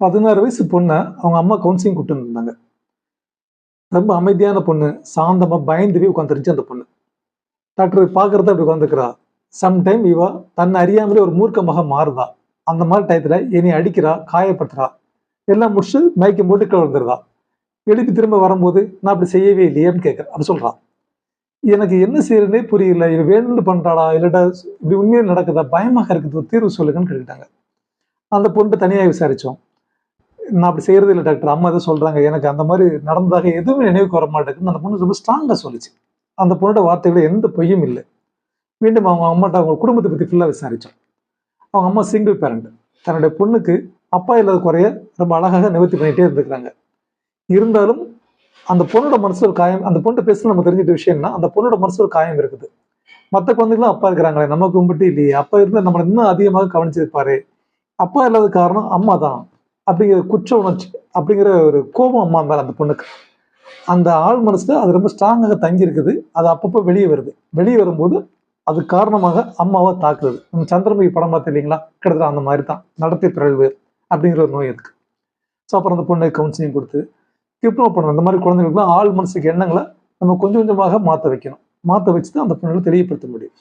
பதினாறு வயசு பொண்ணை அவங்க அம்மா கவுன்சிலிங் கூப்பிட்டு இருந்தாங்க ரொம்ப அமைதியான பொண்ணு சாந்தமாக பயந்து போய் உட்காந்துருந்துச்சு அந்த பொண்ணு. டாக்டர் பார்க்குறத அப்படி உட்காந்துக்கிறா சம்டைம் இவா தன்னை அறியாமலே ஒரு மூர்க்கமாக மாறுதா. அந்த மாதிரி டயத்தில் என்னை அடிக்கிறா காயப்படுத்துறா. எல்லாம் முடிச்சு மயக்கம் போட்டு கீழே வந்துடுறா எழுப்பி திரும்ப வரும்போது நான் அப்படி செய்யவே இல்லையேன்னு கேட்குறேன் அப்படி சொல்கிறான் எனக்கு என்ன செய்யறதே புரியல. இவ வேணும்னு பண்ணுறாடா இல்லைடா இப்படி உண்மையாக நடக்குதா? பயமாக இருக்குது. ஒரு தீர்வு சொல்லுங்கன்னு கேட்டுட்டாங்க அந்த பொண்ணு தனியாக விசாரித்தோம் நான் அப்படி செய்யறது இல்லை டாக்டர். அம்மா எதுவும் சொல்றாங்க எனக்கு அந்த மாதிரி நடந்ததாக எதுவுமே நினைவுக்கு வர மாட்டேங்குதுன்னு அந்த பொண்ணு ரொம்ப ஸ்ட்ராங்காக சொல்லுச்சு. அந்த பொண்ணோட வார்த்தைகளை எந்த பொய்யும் இல்லை. மீண்டும் அவங்க அம்மாட்ட அவங்க குடும்பத்தை பத்தி ஃபுல்லா விசாரிச்சோம் அவங்க அம்மா சிங்கிள் பேரண்ட் தன்னுடைய பொண்ணுக்கு அப்பா இல்லாத குறைய ரொம்ப அழகாக நிவர்த்தி பண்ணிட்டே இருந்துக்கிறாங்க இருந்தாலும் அந்த பொண்ணோட மனசு ஒரு காயம் அந்த பொண்ணு பேச நம்ம தெரிஞ்சிட்ட விஷயம்னா அந்த பொண்ணோட மனசுல ஒரு காயம் இருக்குது. மற்ற குழந்தைகளும் அப்பா இருக்கிறாங்களே நமக்கு மட்டும் இல்லையே. அப்பா இருந்தால் நம்மளை இன்னும் அதிகமாக கவனிச்சிருப்பாரு. அப்பா இல்லாத காரணம் அம்மா தான் அப்படிங்கிற குற்ற உணர்ச்சி அப்படிங்கிற ஒரு கோபம் அம்மா மேலே அந்த பொண்ணுக்கு. அந்த ஆள் மனசில் அது ரொம்ப ஸ்ட்ராங்காக தங்கி இருக்குது அது அப்பப்போ வெளியே வருது. வெளியே வரும்போது அது காரணமாக அம்மாவை தாக்குறது நம்ம சந்திரமுகி படம் பார்த்து இல்லைங்களா? கிட்டத்தட்ட அந்த மாதிரி தான் நடத்தை பிறழ்வு அப்படிங்கிற ஒரு நோய் இருக்குது ஸோ அப்புறம் அந்த பொண்ணை கவுன்சிலிங் கொடுத்து டிப்ளமோ பண்ணணும். இந்த மாதிரி குழந்தைகளுக்குலாம் ஆள் மனசுக்கு எண்ணங்களை நம்ம கொஞ்சம் கொஞ்சமாக மாற்ற வைக்கணும். மாற்ற வச்சு தான் அந்த பொண்ணுகளை தெரியப்படுத்த முடியும்.